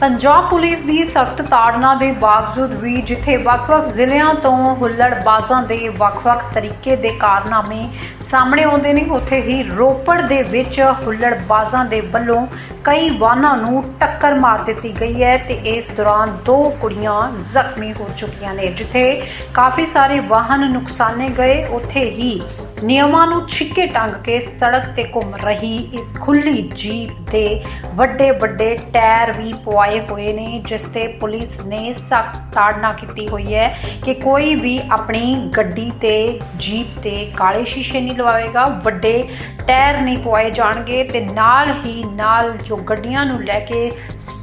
Punjab police ਦੀ ਸਖਤ ਤਾੜਨਾ ਦੇ ਬਾਵਜੂਦ ਵੀ ਜਿੱਥੇ ਵੱਖ-ਵੱਖ ਜ਼ਿਲ੍ਹਿਆਂ ਤੋਂ ਹੁੱਲੜਬਾਜ਼ਾਂ ਦੇ ਵੱਖ-ਵੱਖ ਤਰੀਕੇ ਦੇ ਕਾਰਨਾਮੇ ਸਾਹਮਣੇ ਆਉਂਦੇ ਨੇ, ਉੱਥੇ ਹੀ ਰੋਪੜ ਦੇ ਵਿੱਚ ਹੁੱਲੜਬਾਜ਼ਾਂ ਦੇ ਵੱਲੋਂ ਕਈ ਵਾਹਨਾਂ ਨੂੰ ਟੱਕਰ ਮਾਰ ਦਿੱਤੀ ਗਈ ਹੈ ਤੇ ਇਸ ਦੌਰਾਨ ਦੋ ਕੁੜੀਆਂ ਜ਼ਖਮੀ ਹੋ ਚੁੱਕੀਆਂ ਨੇ, ਜਿੱਥੇ ਕਾਫੀ ਸਾਰੇ ਵਾਹਨ ਨੁਕਸਾਨੇ ਗਏ, ਉੱਥੇ ਹੀ ਨਿਯਮਾਂ ਨੂੰ ਛਿੱਕੇ ਟੰਗ ਕੇ ਸੜਕ ਤੇ ਘੁੰਮ ਰਹੀ ਇਸ ਖੁੱਲੀ ਜੀਪ ਦੇ ਵੱਡੇ ਵੱਡੇ ਟਾਇਰ ਵੀ ਪਵਾਏ ਹੋਏ ਨੇ, ਜਿਸ ਤੇ ਪੁਲਿਸ ਨੇ ਸਖਤ ਤਾੜਨਾ ਕੀਤੀ ਹੋਈ ਹੈ ਕਿ ਕੋਈ ਵੀ ਆਪਣੀ ਗੱਡੀ ਤੇ, ਜੀਪ ਤੇ ਕਾਲੇ ਸ਼ੀਸ਼ੇ ਨਹੀਂ ਲਵਾਵੇਗਾ, ਵੱਡੇ ਟਾਇਰ ਨਹੀਂ ਪਵਾਏ ਜਾਣਗੇ ਤੇ ਨਾਲ ਹੀ ਨਾਲ ਜੋ ਗੱਡੀਆਂ ਨੂੰ ਲੈ ਕੇ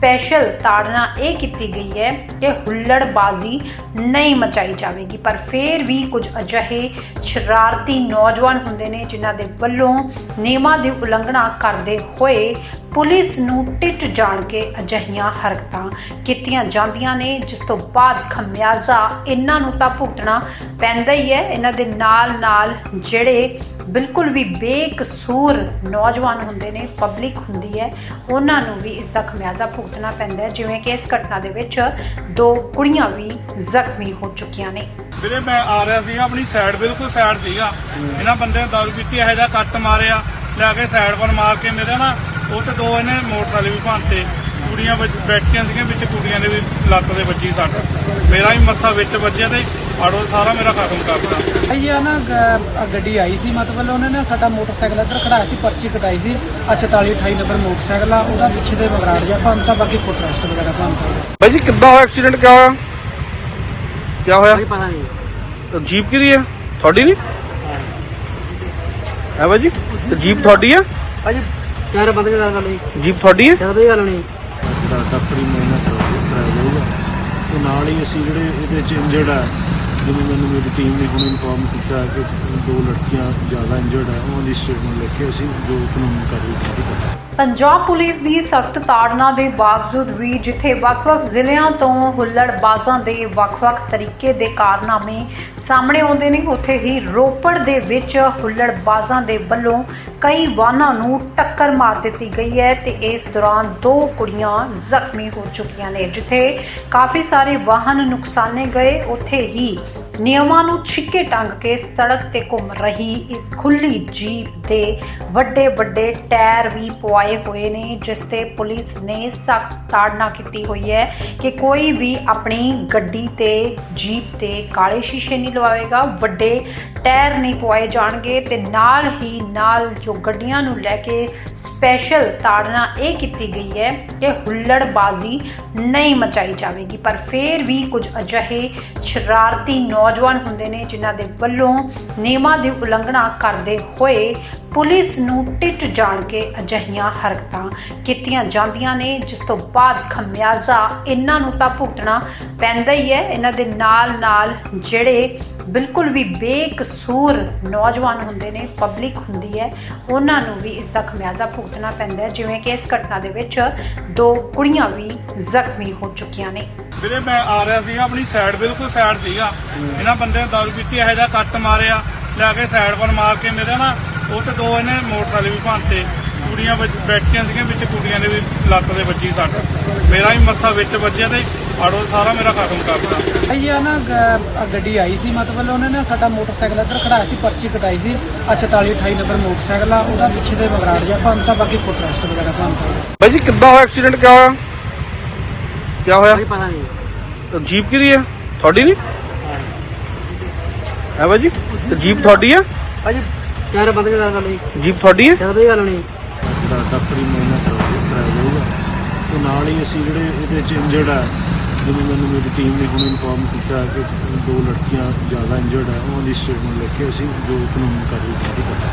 ਸਪੈਸ਼ਲ ਤਾੜਨਾ ਇਹ ਕੀਤੀ ਗਈ ਹੈ ਕਿ ਹੁੱਲੜਬਾਜ਼ੀ ਨਹੀਂ ਮਚਾਈ ਜਾਵੇਗੀ। ਪਰ ਫਿਰ ਵੀ ਕੁਝ ਅਜਿਹੇ ਸ਼ਰਾਰਤੀ ਨੌਜਵਾਨ ਹੁੰਦੇ ਨੇ ਜਿਨ੍ਹਾਂ ਦੇ ਵੱਲੋਂ ਨਿਯਮਾਂ ਦੀ ਉਲੰਘਣਾ ਕਰਦੇ ਹੋਏ ਪੁਲਿਸ ਨੂੰ ਟਿੱਟ ਜਾਣ ਕੇ ਅਜਿਹੀਆਂ ਹਰਕਤਾਂ ਕੀਤੀਆਂ ਜਾਂਦੀਆਂ ਨੇ ਜਿਸ ਤੋਂ ਬਾਅਦ ਖਮਿਆਜ਼ਾ ਇਹਨਾਂ ਨੂੰ ਤਾਂ ਭੁਗਤਣਾ ਪੈਂਦਾ ਹੀ ਹੈ। ਇਹਨਾਂ ਦੇ ਨਾਲ ਨਾਲ ਜਿਹੜੇ ਬਿਲਕੁਲ ਵੀ ਬੇਕਸੂਰ ਨੌਜਵਾਨ ਹੁੰਦੇ ਨੇ ਪਬਲਿਕ ਹੁੰਦੀ ਹੈ ਉਹਨਾਂ ਨੂੰ ਵੀ ਇਸ ਦਾ ਖਮਿਆਜ਼ਾ ਭੁਗਤਣਾ ਪੈਂਦਾ ਹੈ। ਜਿਵੇਂ ਕਿ ਇਸ ਘਟਨਾ ਦੇ ਵਿੱਚ ਦੋ ਕੁੜੀਆਂ ਵੀ ਜ਼ਖਮੀ ਹੋ ਚੁੱਕੀਆਂ ਨੇ। ਵੀਰੇ ਮੈਂ ਆ ਰਿਹਾ ਸੀਗਾ ਆਪਣੀ ਸਾਈਡ ਬਿਲਕੁਲ ਸਾਈਡ ਸੀਗਾ। ਇਹਨਾਂ ਬੰਦਿਆਂ ਨੇ ਦਾਰੂ ਪੀਤੀ ਇਹੋ ਜਿਹਾ ਕੱਟ ਮਾਰਿਆ ਲੈ ਕੇ ਸਾਈਡ ਪਰ ਮਾਰ ਕੇ ਮੇਰੇ ਨਾ ਉਹ ਤੇ ਦੋ ਇਹਨੇ ਮੋਟਰਸਾਈਕਲ ਵੀ ਭੰਨਤੇ ਕੁੜੀਆਂ ਵਿੱਚ ਬੈਠੀਆਂ ਸੀਗੀਆਂ ਵਿੱਚ ਕੁੜੀਆਂ ਦੇ ਵੀ ਲੱਤ ਦੇ ਵੱਜੀ ਸੱਟ। ਮੇਰਾ ਵੀ ਮੱਥਾ ਵਿੱਚ ਵੱਜਿਆ ਤੇ ਆੜੋ ਸਾਰਾ ਮੇਰਾ ਖਤਮ ਕਰਤਾ ਭਾਈ ਇਹ ਨਾ ਗੱਡੀ ਆਈ ਸੀ ਮਤਲਬ ਉਹਨੇ ਨਾ ਸਾਡਾ ਮੋਟਰਸਾਈਕਲ ਇੱਧਰ ਖੜਾਇਆ ਸੀ ਪਰਚੀ ਕਟਾਈ ਸੀ। ਆ 44 28 ਨੰਬਰ ਮੋਟਰਸਾਈਕਲ ਆ ਉਹਦਾ ਪਿੱਛੇ ਦੇ ਮਗਰਾੜ ਜਿਹਾ ਭੰਨਤਾ ਬਾਕੀ ਫੁੱਟ ਰੈਸਟ ਵਗੈਰਾ ਭੰਨਤਾ ਭਾਈ ਜੀ ਕਿੱਦਾਂ ਹੋਇਆ ਐਕਸੀਡੈਂਟ ਕਿਆ ਹੋਇਆ? ਕਿਆ ਹੋਇਆ? ਪਤਾ ਨਹੀਂ। ਜੀਪ ਕਿਹਦੀ ਹੈ ਤੁਹਾਡੀ ਨਹੀਂ ਹੈ। ਭਾਈ ਜੀ ਤੇ ਜੀਪ ਤੁਹਾਡੀ ਹੈ ਭਾਜੀ ਕੈਮਰਾ ਬੰਦ ਕਰ ਨਹੀਂ। ਜੀਪ ਤੁਹਾਡੀ ਹੈ? ਚੱਲ ਬਈ ਗੱਲ ਨਹੀਂ। ਦਾ ਡਾਕਟਰੀ ਮੁਆਇਨਾ ਕਰਾਇਆ ਜਾਊਗਾ ਤੇ ਨਾਲ ਹੀ ਅਸੀਂ ਜਿਹੜੇ ਇਹਦੇ ਚ ਇੰਜਰਡ ਆ ਜਿਵੇਂ ਮੈਨੂੰ ਮੇਰੀ ਟੀਮ ਨੇ ਹੁਣ ਇਨਫੋਰਮ ਕੀਤਾ ਕਿ ਦੋ ਲੜਕੀਆਂ ਜ਼ਿਆਦਾ ਇੰਜਰਡ ਆ, ਉਹਨਾਂ ਦੀ ਸਟੇਟਮੈਂਟ ਲਿਖ ਕੇ ਅਸੀਂ, ਜੋ ਕਾਨੂੰਨੀ ਕਾਰਵਾਈ ਕਰਾਂਗੇ ਪੰਜਾਬ ਪੁਲਿਸ ਦੀ ਸਖਤ ਤਾੜਨਾ ਦੇ ਬਾਵਜੂਦ ਵੀ ਜਿੱਥੇ ਵੱਖ-ਵੱਖ ਜ਼ਿਲ੍ਹਿਆਂ ਤੋਂ ਹੁੱਲੜਬਾਜ਼ਾਂ ਦੇ ਵੱਖ-ਵੱਖ ਤਰੀਕੇ ਦੇ ਕਾਰਨਾਮੇ ਸਾਹਮਣੇ ਆਉਂਦੇ ਨੇ, ਉੱਥੇ ਹੀ ਰੋਪੜ ਦੇ ਵਿੱਚ ਹੁੱਲੜਬਾਜ਼ਾਂ ਦੇ ਵੱਲੋਂ ਕਈ ਵਾਹਨਾਂ ਨੂੰ ਟੱਕਰ ਮਾਰ ਦਿੱਤੀ ਗਈ ਹੈ ਤੇ ਇਸ ਦੌਰਾਨ ਦੋ ਕੁੜੀਆਂ ਜ਼ਖਮੀ ਹੋ ਚੁੱਕੀਆਂ ਨੇ, ਜਿੱਥੇ ਕਾਫੀ ਸਾਰੇ ਵਾਹਨ ਨੁਕਸਾਨੇ ਗਏ, ਉੱਥੇ ਹੀ ਨਿਯਮਾਂ ਨੂੰ ਛਿੱਕੇ ਟੰਗ ਕੇ ਸੜਕ ਤੇ ਘੁੰਮ ਰਹੀ ਇਸ ਖੁੱਲੀ ਜੀਪ ਦੇ ਵੱਡੇ ਵੱਡੇ ਟਾਇਰ ਵੀ ਪਵਾਏ ਹੋਏ ਨੇ, ਜਿਸ ਤੇ ਪੁਲਿਸ ਨੇ ਸਖਤ ਤਾੜਨਾ ਕੀਤੀ ਹੋਈ ਹੈ ਕਿ ਕੋਈ ਵੀ ਆਪਣੀ ਗੱਡੀ ਤੇ, ਜੀਪ ਤੇ ਕਾਲੇ ਸ਼ੀਸ਼ੇ ਨਹੀਂ ਲਵਾਵੇਗਾ, ਵੱਡੇ ਟਾਇਰ ਨਹੀਂ ਪਵਾਏ ਜਾਣਗੇ ਤੇ ਨਾਲ ਹੀ ਨਾਲ ਜੋ ਗੱਡੀਆਂ ਨੂੰ ਲੈ ਕੇ ਸਪੈਸ਼ਲ ਤਾੜਨਾ ਇਹ ਕੀਤੀ ਗਈ ਹੈ ਕਿ ਹੁੱਲੜਬਾਜ਼ੀ ਨਹੀਂ ਮਚਾਈ ਜਾਵੇਗੀ। ਪਰ ਫਿਰ ਵੀ ਕੁਝ ਅਜਿਹੇ ਸ਼ਰਾਰਤੀ ਨੌਜਵਾਨ ਹੁੰਦੇ ਨੇ ਜਿਨ੍ਹਾਂ ਦੇ ਵੱਲੋਂ ਨਿਯਮਾਂ ਦੀ ਉਲੰਘਣਾ ਕਰਦੇ ਹੋਏ ਪੁਲਿਸ ਨੂੰ ਟਿੱਟ ਜਾਣ ਕੇ ਅਜਿਹੀਆਂ ਹਰਕਤਾਂ ਕੀਤੀਆਂ ਜਾਂਦੀਆਂ ਨੇ, ਜਿਸ ਤੋਂ ਬਾਅਦ ਖਮਿਆਜ਼ਾ ਇਹਨਾਂ ਨੂੰ ਤਾਂ ਭੁਗਤਣਾ ਪੈਂਦਾ ਹੀ ਹੈ। ਇਹਨਾਂ ਦੇ ਨਾਲ ਨਾਲ ਜਿਹੜੇ ਬਿਲਕੁਲ ਵੀ ਬੇਕਸੂਰ ਨੌਜਵਾਨ ਹੁੰਦੇ ਨੇ, ਪਬਲਿਕ ਹੁੰਦੀ ਹੈ, ਉਹਨਾਂ ਨੂੰ ਵੀ ਇਸ ਦਾ ਖਮਿਆਜ਼ਾ ਭੁਗਤਣਾ ਪੈਂਦਾ ਹੈ। ਜਿਵੇਂ ਕਿ ਇਸ ਘਟਨਾ ਦੇ ਵਿੱਚ ਦੋ ਕੁੜੀਆਂ ਵੀ ਜ਼ਖਮੀ ਹੋ ਚੁੱਕੀਆਂ ਨੇ। ਵੀਰੇ ਮੈਂ ਆ ਰਿਹਾ ਸੀਗਾ ਆਪਣੀ ਸਾਈਡ ਬਿਲਕੁਲ ਸਾਈਡ ਸੀਗਾ। ਇਹਨਾਂ ਬੰਦਿਆਂ ਨੇ ਦਾਰੂ ਪੀਤੀ ਇਹੋ ਜਿਹਾ ਕੱਟ ਮਾਰਿਆ ਲੈ ਕੇ ਸਾਈਡ ਪਰ ਮਾਰ ਕੇ ਮੇਰੇ ਨਾ ਉਹ ਤੇ ਦੋ ਇਹਨੇ ਮੋਟਰਸਾਈਕਲ ਵੀ ਭੰਨਤੇ ਕੁੜੀਆਂ ਵਿੱਚ ਬੈਠੀਆਂ ਸੀਗੀਆਂ ਵਿੱਚ ਕੁੜੀਆਂ ਦੇ ਵੀ ਲੱਤ ਦੇ ਵੱਜੀ ਸੱਟ। ਮੇਰਾ ਵੀ ਮੱਥਾ ਵਿੱਚ ਵੱਜਿਆ ਤੇ ਆੜੋ ਸਾਰਾ ਮੇਰਾ ਖਤਮ ਕਰਤਾ ਭਾਈ ਇਹ ਨਾ ਗੱਡੀ ਆਈ ਸੀ ਮਤਲਬ ਉਹਨੇ ਨਾ ਸਾਡਾ ਮੋਟਰਸਾਈਕਲ ਇੱਧਰ ਖੜਾਇਆ ਸੀ ਪਰਚੀ ਕਟਾਈ ਸੀ। ਆ 44 28 ਨੰਬਰ ਮੋਟਰਸਾਈਕਲ ਆ ਉਹਦਾ ਪਿੱਛੇ ਦੇ ਮਗਰਾੜ ਜਿਹਾ ਭੰਨਤਾ ਬਾਕੀ ਫੁੱਟ ਰੈਸਟ ਵਗੈਰਾ ਭੰਨਤਾ ਭਾਈ ਜੀ ਕਿੱਦਾਂ ਹੋਇਆ ਐਕਸੀਡੈਂਟ ਕਿਆ ਹੋਇਆ? ਕਿਆ ਹੋਇਆ? ਪਤਾ ਨਹੀਂ। ਜੀਪ ਕਿਹਦੀ ਹੈ ਤੁਹਾਡੀ ਨਹੀਂ? ਹੈ। ਭਾਈ ਜੀ ਤੇ ਜੀਪ ਤੁਹਾਡੀ ਹੈ ਭਾਜੀ ਕੈਮਰਾ ਬੰਦ ਕਰ ਗੱਲ ਨਹੀਂ ਜੀਪ ਤੁਹਾਡੀ ਹੈ ਚੱਲ ਬਈ ਗੱਲ ਨਹੀਂ ਦਾ ਡਾਕਟਰੀ ਮੁਆਇਨਾ ਕਰਾਇਆ ਜਾਊਗਾ। ਤੇ ਨਾਲ ਹੀ ਅਸੀਂ ਜਿਹੜੇ ਇਹਦੇ ਚ ਇੰਜਰਡ ਆ ਜਿਵੇਂ ਮੈਨੂੰ ਮੇਰੀ ਟੀਮ ਨੇ ਹੁਣ ਇਨਫੋਰਮ ਕੀਤਾ ਕਿ ਦੋ ਲੜਕੀਆਂ ਜ਼ਿਆਦਾ ਇੰਜਰਡ ਆ ਉਹਨਾਂ ਦੀ ਸਟੇਟਮੈਂਟ ਲਿਖ ਕੇ ਅਸੀਂ ਜੋ ਕਾਨੂੰਨੀ ਕਾਰਵਾਈ ਕਰਾਂਗੇ